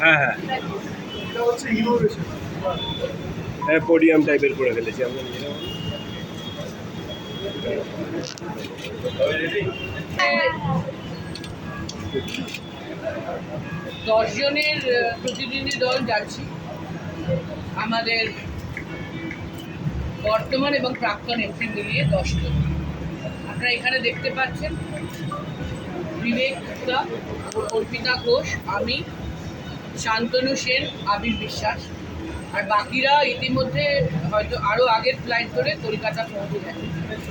হ্যাঁ হ্যাঁ। হ্যাঁ পোডিয়াম টাইপের করে ফেলেছি আমরা। দশজনের প্রতিনিধি দল যাচ্ছি। আমাদের বর্তমান এবং প্রাক্তন এমপি মিলিয়ে দশজন। আপনারা এখানে দেখতে পাচ্ছেন বিবেক গুপ্তা, অর্পিতা ঘোষ, আমি, শান্তনু সেন, আবির বিশ্বাস। আর বাকিরা ইতিমধ্যে হয়তো আরও আগের ফ্লাইট ধরে কলকাতা পৌঁছে গেছে।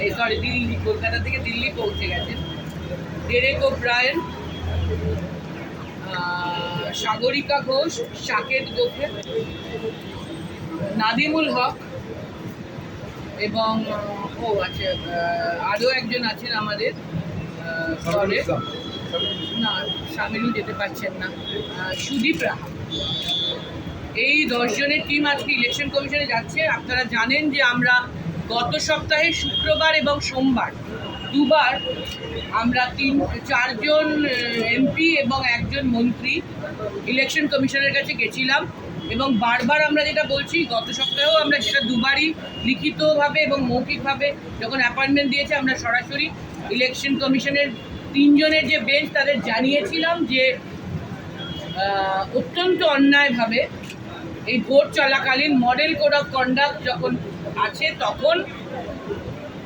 এই সরি দিল্লি, কলকাতা থেকে দিল্লি পৌঁছে গেছেন ডেরেক ও ব্রায়ন সাগরিকা ঘোষ সাকেত গোখে নাদিমুল হক এবং ও আচ্ছা আরও একজন আছেন আমাদের না সামিলও যেতে পারছেন না। সুদীপ রাহা। এই দশজনের টিম আজকে ইলেকশন কমিশনে যাচ্ছে। আপনারা জানেন যে আমরা গত সপ্তাহে শুক্রবার এবং সোমবার দুবার আমরা তিন, চারজন এমপি এবং একজন মন্ত্রী ইলেকশন কমিশনের কাছে গেছিলাম এবং বারবার আমরা যেটা বলছি, গত সপ্তাহেও আমরা সেটা দুবারই লিখিতভাবে এবং মৌখিকভাবে যখন অ্যাপয়েন্টমেন্ট দিয়েছে আমরা সরাসরি ইলেকশন কমিশনের তিনজনের যে বেঞ্চ তাদের জানিয়েছিলাম যে অত্যন্ত অন্যায়ভাবে এই ভোট চলাকালীন মডেল কোড অফ কন্ডাক্ট যখন আছে তখন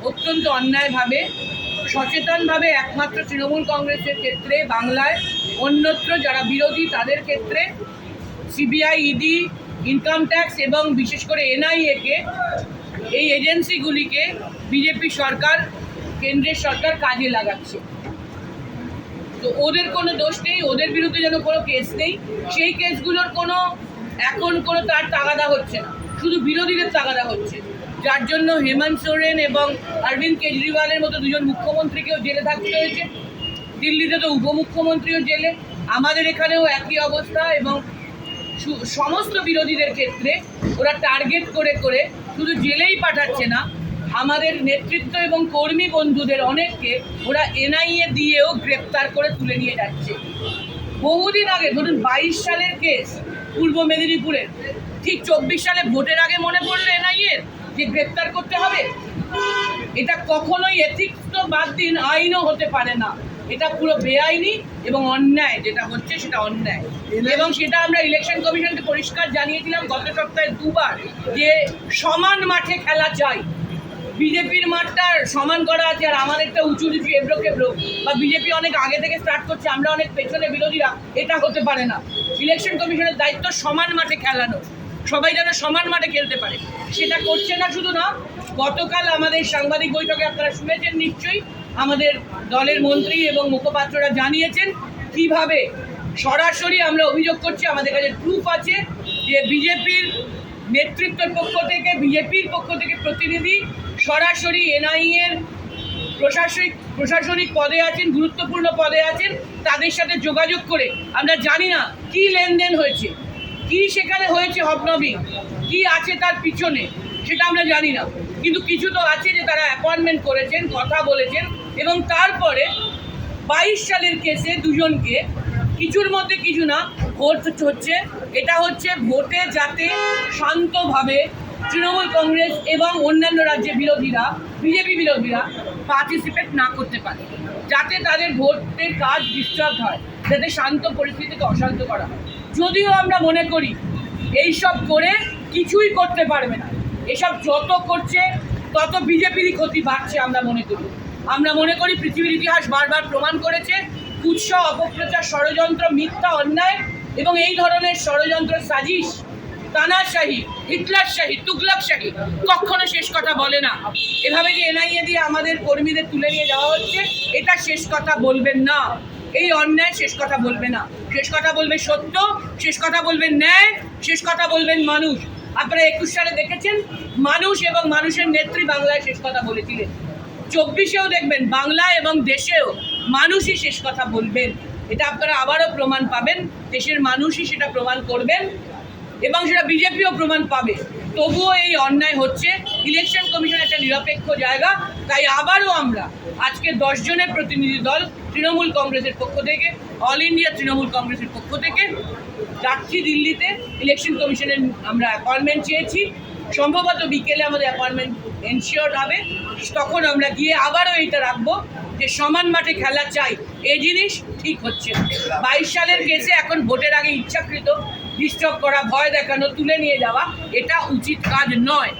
অত্যন্ত অন্যায়ভাবে সচেতনভাবে একমাত্র তৃণমূল কংগ্রেসের ক্ষেত্রে বাংলায় অন্যত্র যারা বিরোধী তাদের ক্ষেত্রে সিবিআই ইডি ইনকাম ট্যাক্স এবং বিশেষ করে এনআইএকে এই এজেন্সিগুলিকে বিজেপি সরকার, কেন্দ্রের সরকার কাজে লাগাচ্ছে। তো ওদের কোনো দোষ নেই, ওদের বিরুদ্ধে যেন কোনো কেস নেই, সেই কেসগুলোর কোনো, এখন কোনো তার তাগাদা হচ্ছে না। শুধু বিরোধীদের তাগাদা হচ্ছে। যার জন্য হেমন্ত সোরেন এবং অরবিন্দ কেজরিওয়ালের মতো দুজন মুখ্যমন্ত্রীকেও জেলে থাকতে হয়েছে। দিল্লিতে তো উপমুখ্যমন্ত্রীও জেলে। আমাদের এখানেও একই অবস্থা এবং সমস্ত বিরোধীদের ক্ষেত্রে ওরা টার্গেট করে করে শুধু জেলেই পাঠাচ্ছে না, আমাদের নেতৃত্ব এবং কর্মী বন্ধুদের অনেককে ওরা এনআইএ দিয়েও গ্রেপ্তার করে তুলে নিয়ে যাচ্ছে। বহুদিন আগে, ধরুন বাইশ সালের কেস পূর্ব মেদিনীপুরের, ঠিক চব্বিশ সালে ভোটের আগে মনে পড়ল এনআইএর? যে গ্রেপ্তার করতে হবে, এটা কখনোই এথিক্স তো বাদ দিন, আইনও হতে পারে না। এটা পুরো বেআইনি এবং অন্যায়, যেটা হচ্ছে সেটা অন্যায়। এবং সেটা আমরা ইলেকশন কমিশনকে পরিষ্কার জানিয়েছিলাম গত সপ্তাহে দুবার যে সমান মাঠে খেলা চাই বিজেপির মাঠটা সমান করা আছে আর আমাদেরটা উঁচু নিচু এবড়ো কেবড়ো বা বিজেপি অনেক আগে থেকে স্টার্ট করছে, আমরা অনেক পেছনে বিরোধীরা, এটা হতে পারে না। ইলেকশন কমিশনের দায়িত্ব সমান মাঠে খেলানো। সবাই যেন সমান মাঠে খেলতে পারে। সেটা করছে না শুধু না, গতকাল আমাদের সাংবাদিক বৈঠকে আপনারা শুনেছেন নিশ্চয়ই, আমাদের দলের মন্ত্রী এবং মুখপাত্ররা জানিয়েছেন কীভাবে সরাসরি আমরা অভিযোগ করছি, আমাদের কাছে প্রুফ আছে যে বিজেপির নেতৃত্বের পক্ষ থেকে, বিজেপির পক্ষ থেকে প্রতিনিধি সরাসরি এনআইএর প্রশাসনিক প্রশাসনিক পদে আছেন, গুরুত্বপূর্ণ পদে আছেন, তাদের সাথে যোগাযোগ করে আমরা জানি না কি লেনদেন হয়েছে। কি সেখানে হয়েছে হবনবি? কি আছে তার পিছনে? সেটা আমরা জানি না। কিন্তু কিছু তো আছে যে তারা অ্যাপয়েন্টমেন্ট করেছেন, কথা বলেছেন, এবং তারপরে বাইশ সালের কেসে দুজনকে কিছুর মধ্যে কিছু না, ভোট হচ্ছে। এটা হচ্ছে ভোটে যাতে শান্তভাবে তৃণমূল কংগ্রেস এবং অন্যান্য রাজ্যের বিরোধীরা, বিজেপি বিরোধীরা পার্টিসিপেট না করতে পারে। যাতে তাদের ভোটের কাজ ডিস্টার্ব হয়, যাতে শান্ত পরিস্থিতিকে অশান্ত করা হয়। যদিও আমরা মনে করি এইসব করে কিছুই করতে পারবে না। এসব যত করছে, তত বিজেপিরই ক্ষতি বাড়ছে আমরা মনে করি। আমরা মনে করি পৃথিবীর ইতিহাস বারবার প্রমাণ করেছে, কুৎসা, অপপ্রচার, ষড়যন্ত্র, মিথ্যা, অন্যায় এবং এই ধরনের ষড়যন্ত্র, সাজিশ, তানাশাহী হিটলারশাহী তুগলকশাহী কখনো শেষ কথা বলে না। এভাবে যে এনআইএ দিয়ে আমাদের কর্মীদের তুলে নিয়ে যাওয়া হচ্ছে, এটা শেষ কথা বলবেন না। এই অন্যায় শেষ কথা বলবে না। শেষ কথা বলবে সত্য, শেষ কথা বলবেন ন্যায়, শেষ কথা বলবেন মানুষ। আপনারা একুশ সালে দেখেছেন, মানুষ এবং মানুষের নেত্রী বাংলায় শেষ কথা বলেছিলেন। চব্বিশেও দেখবেন, বাংলা এবং দেশেও মানুষই শেষ কথা বলবেন। এটা আপনারা আবারও প্রমাণ পাবেন, দেশের মানুষই সেটা প্রমাণ করবেন এবং সেটা বিজেপিও প্রমাণ পাবে। তবুও এই অন্যায় হচ্ছে। ইলেকশন কমিশন একটা নিরপেক্ষ জায়গা, তাই আবারও আমরা আজকে দশ জনের প্রতিনিধি দল তৃণমূল কংগ্রেসের পক্ষ থেকে অল ইন্ডিয়া তৃণমূল কংগ্রেসের পক্ষ থেকে যাচ্ছি দিল্লিতে ইলেকশন কমিশনের আমরা অ্যাপয়েন্টমেন্ট চেয়েছি। সম্ভবত বিকেলে আমাদের অ্যাপয়েন্টমেন্ট এনশিওর হবে। তখন আমরা গিয়ে আবারও এইটা রাখব যে সমান মাঠে খেলা চাই এই জিনিস ঠিক হচ্ছে বাইশ সালের কেসে এখন ভোটের আগে ইচ্ছাকৃত ডিস্টার্ব করা, ভয় দেখানো, তুলে নিয়ে যাওয়া, এটা উচিত কাজ নয়।